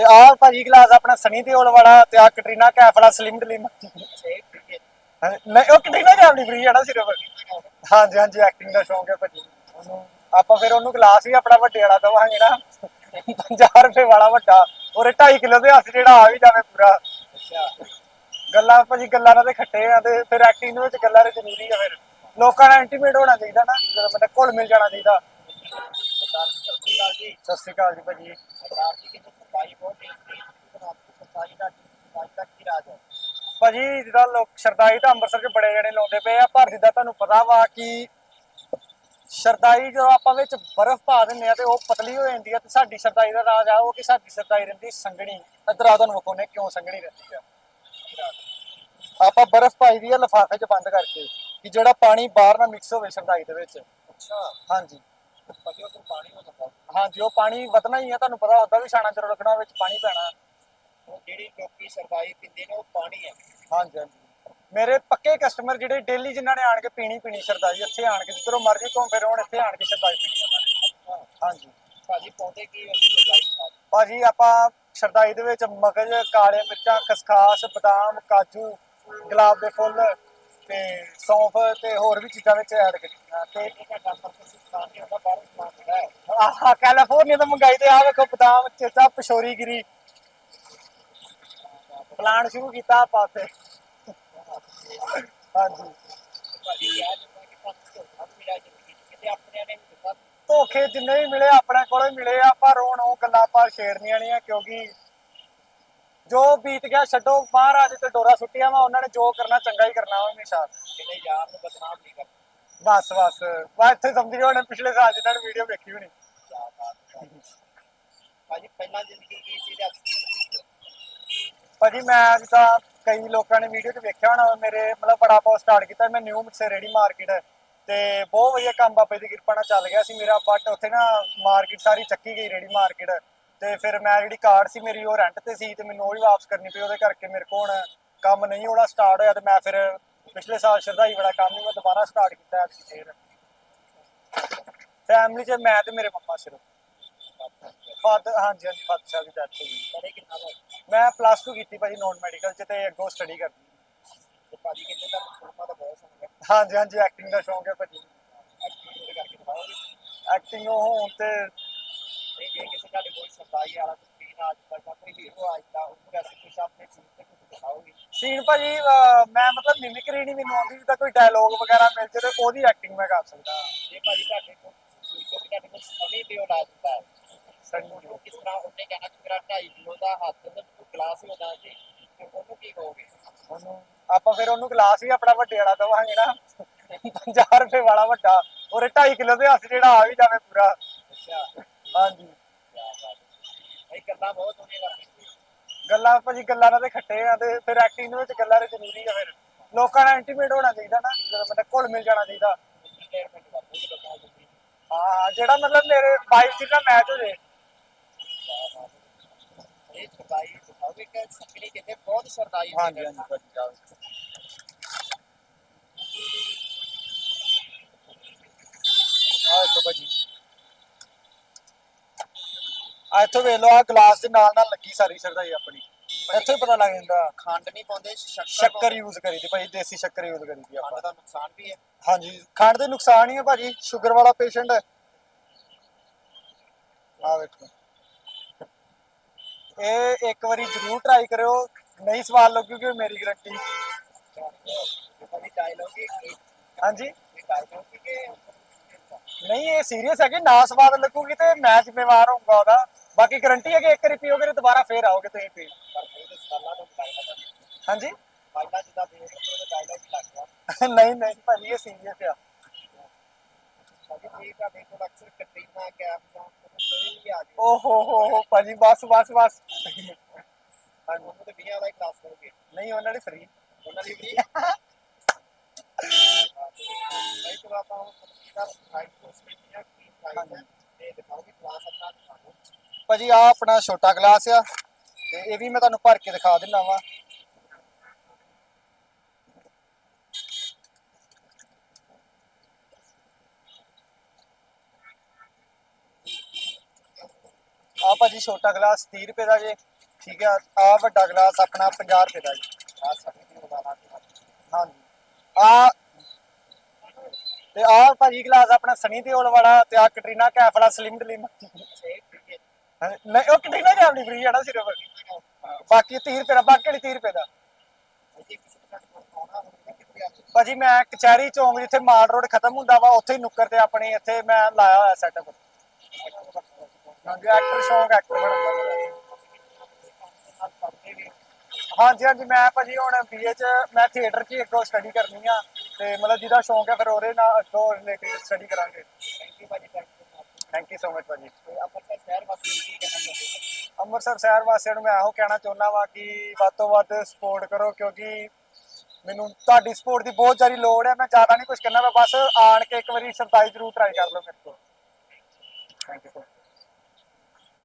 ਤੇ ਆਹ ਭਾਜੀ ਗਲਾਸ ਆਪਣਾ ਸਨੀ ਦਿਓਲ ਵਾਲਾ ਤੇ ਆ ਕਟਰੀਨਾ ਕੈਫ ਵਾਲਾ, ਸਲਿਮ ਡਲਿਮ। ਨਹੀਂ, ਉਹ ਕਟਰੀਨਾ ਕੈਫ ਨਹੀਂ ਫ੍ਰੀ ਹੈ ਸਿਰਫ। ਹਾਂਜੀ ਹਾਂਜੀ ਐਕਟਿੰਗ ਦਾ ਸ਼ੌਂਕ ਹੈ ਭਾਜੀ। ਆਪਾਂ ਫਿਰ ਉਹਨੂੰ ਗਲਾਸ ਵੀ ਆਪਣਾ ਵੱਡੇ ਵਾਲਾ ਦਵਾਂਗੇ ਨਾ। 50 ਰੁਪਏ ਵਾਲਾ ਵੱਡਾ। ਔਰ 2.5 ਕਿਲੋ ਦੇ ਹੱਥ ਜਿਹੜਾ ਆ ਵੀ ਜਾਵੇ ਪੂਰਾ। ਗੱਲਾਂ ਭਾਜੀ, ਗੱਲਾਂ ਨਾਲ ਤੇ ਖੱਟੇ ਆ ਤੇ ਫਿਰ ਐਕਟਿੰਗ ਦੇ ਵਿੱਚ ਗੱਲਾਂ ਦੇ ਜ਼ਰੂਰੀ ਆ ਫਿਰ। ਲੋਕਾਂ ਨਾਲ ਇੰਟੀਮੇਟ ਹੋਣਾ ਚਾਹੀਦਾ ਨਾ, ਜਦੋਂ ਬੰਦਾ ਘੁਲ ਮਿਲ ਜਾਣਾ ਚਾਹੀਦਾ। ਸਤਿ ਸ਼੍ਰੀ ਅਕਾਲ ਜੀ ਭਾਜੀ। ਭਾਜੀ ਜਿਹਦਾ ਲੋਕ ਸ਼ਰਦਾਈ ਤਾਂ ਅੰਮ੍ਰਿਤਸਰ 'ਚ ਬੜੇ ਜਣੇ ਲਾਉਂਦੇ ਪਏ ਆ ਪਰ ਜਿੱਦਾਂ ਤੁਹਾਨੂੰ ਪਤਾ ਵਾ ਕਿ ਸ਼ਰਦਾਈ ਜਦੋਂ ਆਪਾਂ ਵਿੱਚ ਬਰਫ਼ ਪਾ ਦਿੰਦੇ ਆ ਤੇ ਉਹ ਪਤਲੀ ਹੋ ਜਾਂਦੀ ਆ ਤੇ ਸਾਡੀ ਸ਼ਰਦਾਈ ਦਾ ਰਾਜ ਆ ਉਹ ਕਿ ਸਾਡੀ ਸ਼ਰਦਾਈ ਰਹਿੰਦੀ ਸੰਘਣੀ। ਇਧਰ ਆ ਤੁਹਾਨੂੰ ਵਿਖਾਉਣੇ ਕਿਉਂ ਸੰਘਣੀ ਰਹਿੰਦੀ ਆ। ਆਪਾਂ ਬਰਫ਼ ਪਾਈ ਦੀ ਆ ਲਿਫਾਫੇ 'ਚ ਬੰਦ ਕਰਕੇ ਕਿ ਜਿਹੜਾ ਪਾਣੀ ਬਾਹਰ ਨਾ ਮਿਕਸ ਹੋਵੇ ਸ਼ਰਦਾਈ ਦੇ ਵਿੱਚ। ਅੱਛਾ। ਹਾਂਜੀ। ਭਾਜੀ ਉਹ ਪਾਣੀ ਹੋ ਜਾਂਦਾ। ਹਾਂਜੀ ਉਹ ਪਾਣੀ ਵਧਣਾ ਹੀ ਆ ਤੁਹਾਨੂੰ ਪਤਾ ਹੁੰਦਾ ਵੀ ਛਾਣਾ ਜਦੋਂ ਲੱਗਣਾ ਵਿੱਚ ਪਾਣੀ ਪੈਣਾ। ਉਹ ਜਿਹੜੀ ਲੋਕੀ ਸਰਵਾਈ ਪੀਂਦੇ ਨੇ ਉਹ ਪਾਣੀ ਹੈ ਹਾਂਜੀ ਹਾਂਜੀ। ਮੇਰੇ ਪੱਕੇ ਕਸਟਮਰ ਜਿਹੜੇ ਡੇਲੀ ਜਿਨ੍ਹਾਂ ਨੇ ਆਣ ਕੇ ਪੀਣੀ ਪੀਣੀ ਸ਼ਰਦਾਈ ਇੱਥੇ ਆਣ ਕੇ ਜਿੱਧਰੋਂ ਮਰਜ਼ੀ ਘੁੰਮ ਫਿਰ ਆਉਣ ਇੱਥੇ ਆਣ ਕੇ ਸ਼ਰਦਾਈ ਪੀਣੀ ਹਾਂਜੀ। ਭਾਜੀ ਪਾਉਂਦੇ ਕੀ ਖਾਦ ਭਾਜੀ ਆਪਾਂ ਸ਼ਰਦਾਈ ਦੇ ਵਿੱਚ ਮਗਜ਼ ਕਾਲੇ ਮਿਰਚਾਂ ਖਸਖਾਸ ਬਦਾਮ ਕਾਜੂ ਗੁਲਾਬ ਦੇ ਫੁੱਲ ਤੇ ਸੌਂਫ ਤੇ ਹੋਰ ਵੀ ਚੀਜ਼ਾਂ ਵਿੱਚ ਐਡ ਕੀਤੀਆਂ ਤੇ ਆਹ ਕੈਲੀਫੋਰਨੀਆ ਤੋਂ ਮੰਗਾਈ ਤੇ ਆ ਵੇਖੋ, ਬਦਾਮ, ਚੇਚਾ ਪਸ਼ੋਰੀਗਿਰੀ ਪਲਾਨ ਸ਼ੁਰੂ ਕੀਤਾ ਆਪਾਂ ਤੇ। ਹਾਂਜੀ। ਧੋਖੇ ਜਿੰਨੇ ਵੀ ਮਿਲੇ, ਆਪਣੇ ਕੋਲੋਂ ਹੀ ਮਿਲੇ ਆ ਪਰ ਹੁਣ ਉਹ ਗੱਲਾਂ ਆਪਾਂ ਛੇੜਨੀਆਂ ਨਹੀਂ ਆ, ਕਿਉਂਕਿ ਜੋ ਬੀਤ ਗਿਆ ਛੱਡੋ ਮਹਾਰਾਜ ਤੇ ਡੋਰਾ ਸੁੱਟਿਆ ਵਾ ਉਹਨਾਂ ਨੇ ਜੋ ਕਰਨਾ ਚੰਗਾ ਹੀ ਕਰਨਾ ਵਾ ਹਮੇਸ਼ਾ। ਕਿਤੇ ਯਾਰ ਨੂੰ ਬਦਨਾਮ ਨਹੀਂ ਕਰਨਾ ਬਸ ਬਸ। ਬਸ ਇੱਥੇ ਸਮਝੀ ਹੋਣੇ ਪਿਛਲੇ ਸਾਲ ਜਿੱਦਾਂ ਵੀਡੀਓ ਵੇਖੀ ਹੋਣੀ। ਭਾਜੀ ਪਹਿਲਾਂ ਜ਼ਿੰਦਗੀ ਕੀ ਸੀ ਤੇ ਅੱਜ ਕੀ? ਭਾਜੀ ਮੈਂ ਜਿੱਦਾਂ ਕਈ ਲੋਕਾਂ ਨੇ ਵੀਡੀਓ 'ਚ ਵੇਖਿਆ ਹੋਣਾ ਮੇਰੇ ਮਤਲਬ ਬੜਾ ਪਾਉ ਸਟਾਰਟ ਕੀਤਾ ਮੈਂ ਨਿਊ ਮਿਕਸੇ ਰੇੜੀ ਮਾਰਕੀਟ ਤੇ ਬਹੁਤ ਵਧੀਆ ਕੰਮ ਬਾਬੇ ਦੀ ਕਿਰਪਾ ਨਾਲ ਚੱਲ ਗਿਆ ਸੀ ਮੇਰਾ ਬਟ ਉੱਥੇ ਨਾ ਮਾਰਕੀਟ ਸਾਰੀ ਚੱਕੀ ਗਈ ਰੇੜੀ ਮਾਰਕੀਟ ਤੇ ਫਿਰ ਮੈਂ ਜਿਹੜੀ ਕਾਰਡ ਸੀ ਮੇਰੀ ਉਹ ਰੈਂਟ ਤੇ ਸੀ ਤੇ ਮੈਨੂੰ ਉਹ ਵੀ ਵਾਪਸ ਕਰਨੀ ਪਈ ਉਹਦੇ ਕਰਕੇ ਮੇਰੇ ਕੋਲ ਹੁਣ ਕੰਮ ਨਹੀਂ ਹੋਣਾ ਸਟਾਰਟ ਹੋਇਆ ਤੇ ਮੈਂ ਫਿਰ ਪਿਛਲੇ ਸਾਲ ਸ਼ਰਦਾਈ ਵਾਲਾ ਕੰਮ ਹੀ ਮੈਂ ਦੁਬਾਰਾ ਸਟਾਰਟ ਕੀਤਾ ਅੱਜ ਫੇਰ ਫੈਮਿਲੀ 'ਚ ਮੈਂ ਤੇ ਮੇਰੇ ਮੰਮਾ ਸਿਰਫ। ਫਾਦਰ ਹਾਂਜੀ ਹਾਂਜੀ ਫਾਦਰ ਸਾਹਿਬ ਦੀ ਡੈਥ ਹੋਈ। ਕਿੰਨਾ ਦਾ ਮੈਂ ਪਲੱਸ 2 ਕੀਤੀ ਭਾਜੀ ਨੋਨ ਮੈਡੀਕਲ ਚ ਤੇ ਅੱਗੋਂ ਸਟੱਡੀ ਕਰਦੀ ਤੇ ਭਾਜੀ ਕਹਿੰਦੇ ਤਾਂ ਫਿਲਮਾਂ ਦਾ ਬਹੁਤ ਸ਼ੌਂਕ ਹੈ। ਹਾਂਜੀ ਹਾਂਜੀ ਐਕਟਿੰਗ ਦਾ ਸ਼ੌਂਕ ਹੈ ਭਾਜੀ। ਐਕਟਿੰਗ ਕਰਕੇ ਦਿਖਾਓਗੇ? ਐਕਟਿੰਗ ਹੋਣ ਤੇ ਤੁਹਾਡੇ ਕੋਈ ਸਰਦਾਈ ਵਾਲਾ ਸੀਨ ਅੱਜ ਤੱਕ ਦਾ ਕੋਈ ਹੀਰੋ ਅੱਜ ਦਾ ਉਹਨੂੰ ਵੈਸੇ ਕੁਛ ਆਪਣੇ ਸੀਨ ਤੇ ਕੁਝ ਦਿਖਾਓਗੇ। ਸੀਨ ਭਾਜੀ ਅਹ, ਮੈਂ ਮਤਲਬ ਮਿਮਿਕਰੀ ਨਹੀਂ ਮੈਨੂੰ ਆਉਂਦੀ ਜਿੱਦਾਂ ਕੋਈ ਡਾਇਲੋਗ ਵਗੈਰਾ ਮਿਲ ਜੇ ਤੇ ਉਹਦੀ ਐਕਟਿੰਗ ਮੈਂ ਕਰ ਸਕਦਾ। ਜੇ ਭਾਜੀ ਤੁਹਾਡੇ ਕੋਲ ਕੋਈ ਤੁਹਾਡੇ ਕੋਲ ਸਮੇਂ ਤੇ ਉਹ ਲਾ ਦਿੰਦਾ ਹੈ ਸਹੀ ਉਹਨੂੰ ਕਿਸ ਤਰ੍ਹਾਂ ਉਹਨੇ ਕਹਿਣਾ ਕਿ ਮੇਰਾ 2.5 ਕਿਲੋ ਦਾ ਹੱਥ ਤੇ ਗਲਾਸ ਹੋ ਜਾਣਾ ਜੀ ਤੇ ਉਹਨੂੰ ਕੀ ਕਹੋਗੇ? ਉਹਨੂੰ ਆਪਾਂ ਫਿਰ ਉਹਨੂੰ ਗਲਾਸ ਵੀ ਆਪਣਾ ਵੱਡੇ ਵਾਲਾ ਦਵਾਂਗੇ ਨਾ। 50 ਰੁਪਏ ਵਾਲਾ ਵੱਡਾ ਔਰ 2.5 ਕਿਲੋ ਦੇ ਹੱਥ ਜਿਹੜਾ ਆ ਵੀ ਜਾਵੇ ਪੂਰਾ। ਅੱਛਾ। ਹਾਂਜੀ। ਹੈ ਗੱਲਾਂ ਬਹੁਤ ਹੋਣੀਆਂ ਕਰਦੀਆਂ ਗੱਲਾਂ ਭਾਜੀ ਗੱਲਾਂ ਨਾਲ ਤੇ ਖੱਟੇ ਆ ਤੇ ਫਿਰ ਐਕਟਿੰਗ ਦੇ ਵਿੱਚ ਗੱਲਾਂ ਦੇ ਜ਼ਰੂਰੀ ਆ ਫਿਰ। ਲੋਕਾਂ ਨਾਲ ਇੰਟੀਮੇਟ ਹੋਣਾ ਚਾਹੀਦਾ ਨਾ ਜਦੋਂ ਬੰਦਾ ਘੁਲ ਮਿਲ ਜਾਣਾ ਚਾਹੀਦਾ। ਹਾਂ ਜਿਹੜਾ ਮਤਲਬ ਮੇਰੇ ਵਾਈਫ ਜੀ ਦਾ ਮੈਚ ਹੋ ਜੇ। ਇਹ ਸਰਦਾਈ ਦਿਖਾਓਗੇ ਕਿ ਸੰਗਣੀ ਕਿਤੇ ਬਹੁਤ ਸਰਦਾਈ ਹਾਂਜੀ ਹਾਂਜੀ ਭਾਜੀ ਜਾਓ ਆਹ ਦੇਖੋ ਭਾਜੀ ਆ ਇੱਥੋਂ ਵੇਖ ਲਓ ਆ ਗਲਾਸ ਦੇ ਨਾਲ ਨਾਲ ਲੱਗੀ ਸਾਰੀ ਸਰਦਾਈ ਆਪਣੀ। ਇੱਥੋਂ ਪਤਾ ਲੱਗ ਜਾਂਦਾ। ਖੰਡ ਨਹੀਂ ਪਾਉਂਦੇ ਸ਼ੱਕਰ ਯੂਜ਼ ਕਰੀ ਭਾਈ ਦੇਸੀ ਸ਼ੱਕਰ ਯੂਜ਼ ਕਰੀ ਦੀ ਖੰਡ ਦਾ ਨੁਕਸਾਨ ਵੀ ਹੈ। ਹਾਂਜੀ ਖੰਡ ਦੇ ਨੁਕਸਾਨ ਹੀ ਆ ਭਾਜੀ ਸ਼ੂਗਰ ਵਾਲਾ ਪੇਸ਼ੈਂਟ ਹੈ ਆ ਵੇਖੋ। ਇਹ ਇੱਕ ਵਾਰੀ ਜ਼ਰੂਰ ਟਰਾਈ ਕਰਿਓ ਨਹੀਂ ਸਵਾਲ ਲਓ ਕਿਉਂਕਿ ਮੇਰੀ ਗਰੰਟੀ ਹਾਂਜੀ? ਨਹੀਂ ਇਹ ਸੀਰੀਅਸ ਹੈ ਕਿ ਨਾ ਸਵਾਦ ਲੱਗੂਗੀ ਤੇ ਮੈਂ ਜ਼ਿੰਮੇਵਾਰ ਹੋਊਂਗਾ ਉਹਦਾ। ਬਾਕੀ ਗਰੰਟੀ ਹੈ ਕਿ ਇੱਕ ਰਿਪੀ ਹੋ ਗਏ ਦੁਬਾਰਾ ਫੇਰ ਆਓਗੇ ਤੁਸੀਂ ਫੇਰ ਹਾਂਜੀ? ਨਹੀਂ ਨਹੀਂ ਭਾਜੀ ਇਹ ਸੀਰੀਅਸ ਆ ਓਹੋ ਹੋ ਹੋ ਭਾਜੀ ਬਸ ਬਸ ਬਸ। ਨਹੀਂ ਉਹਨਾਂ ਨੇ ਫਰੀ ਉਹਨਾਂ ਦੀ ਫਰੀ ਕਈ ਕਲਾਸਾਂ ਨੂੰ ਸਬਸਕ੍ਰਾਈਬ ਕਰ ਸਾਈਟ ਤੋਂ ਸਪੀਟੀਆਂ ਕੀ ਫਾਈਲ ਹੈ। ਤੇ ਦਿਖਾਓਗੇ ਕਲਾਸ ਆਪਣਾ ਦਿਖਾਓ ਭਾਜੀ ਆ ਆਪਣਾ ਛੋਟਾ ਗਲਾਸ ਆ ਤੇ ਇਹ ਵੀ ਮੈਂ ਤੁਹਾਨੂੰ ਭਰ ਕੇ ਦਿਖਾ ਦਿੰਦਾ ਵਾਂ। ਆ ਭਾਜੀ, ਛੋਟਾ ਗਲਾਸ 30 ਰੁਪਏ ਦਾ ਜੇ, ਠੀਕ ਆ। ਆ ਵੱਡਾ ਗਲਾਸ ਆਪਣਾ 50 ਰੁਪਏ ਦਾ ਜੀ। ਆ। ਸਨੀ ਹਾਂਜੀ। ਆ ਤੇ ਆ ਭਾਜੀ, ਗਲਾਸ ਆਪਣਾ ਸਨੀ ਦਿਓਲ ਵਾਲਾ ਤੇ ਆ ਕਟਰੀਨਾ ਕੈਫ ਵਾਲਾ, ਸਲਿਮ ਡਲਿਮ। ਨਹੀਂ, ਉਹ ਕਟਰੀਨਾ ਕੈਫ ਨਹੀਂ ਫ੍ਰੀ ਹੈ ਸਿਰਫ। ਬਾਕੀ 30 ਰੁਪਏ ਦਾ, ਬਾਕੀ ਵਾਲੀ 30 ਰੁਪਏ ਦਾ। ਭਾਜੀ, ਮੈਂ ਕਚਹਿਰੀ ਚੌਂਕ ਜਿੱਥੇ ਮਾਲ ਰੋਡ ਖਤਮ ਹੁੰਦਾ ਵਾ, ਉੱਥੇ ਹੀ ਨੁੱਕਰ ਤੇ ਆਪਣੀ ਇੱਥੇ ਮੈਂ ਲਾਇਆ ਹੋਇਆ ਸੈਟਅਪ ਹਾਂਜੀ ਐਕਟਰ ਸ਼ੌਂਕ ਐਕਟਰ ਬਣਨ ਹਾਂਜੀ ਹਾਂਜੀ, ਮੈਂ ਭਾਜੀ ਹੁਣ ਬੀਏ ਚ, ਮੈਂ ਥੀਏਟਰ 'ਚ ਹੀ ਸਟੱਡੀ ਕਰਨੀ ਆ, ਤੇ ਮਤਲਬ ਜਿਹਦਾ ਸ਼ੌਂਕ ਹੈ ਫਿਰ ਉਹਦੇ ਨਾਲ ਅੱਗੋਂ ਰਿਲੇਟਡ ਸਟੱਡੀ ਕਰਾਂਗੇ। ਥੈਂਕ ਯੂ ਭਾਜੀ ਥੈਂਕ ਯੂ ਸੋ ਮਚ ਭਾਜੀ। ਅੰਮ੍ਰਿਤਸਰ ਸ਼ਹਿਰ ਵਾਸਤੇ ਕੀ ਕਹਿਣਾ ਚਾਹੁੰਦੇ ਅੰਮ੍ਰਿਤਸਰ ਸ਼ਹਿਰ ਵਾਸੀਆਂ ਨੂੰ ਮੈਂ ਇਹੋ ਕਹਿਣਾ ਚਾਹੁੰਦਾ ਵਾ ਕਿ ਵੱਧ ਤੋਂ ਵੱਧ ਸਪੋਰਟ ਕਰੋ, ਕਿਉਂਕਿ ਮੈਨੂੰ ਤੁਹਾਡੀ ਸਪੋਰਟ ਦੀ ਬਹੁਤ ਜ਼ਿਆਦਾ ਲੋੜ ਹੈ। ਮੈਂ ਜ਼ਿਆਦਾ ਨਹੀਂ ਕੁਝ ਕਰਨਾ ਮੈਂ ਬਸ ਆਣ ਕੇ ਇੱਕ ਵਾਰੀ ਸਰਤਾਈ ਜ਼ਰੂਰ ਟਰਾਈ ਕਰ ਲਓ ਮੇਰੇ ਕੋਲ। Thank you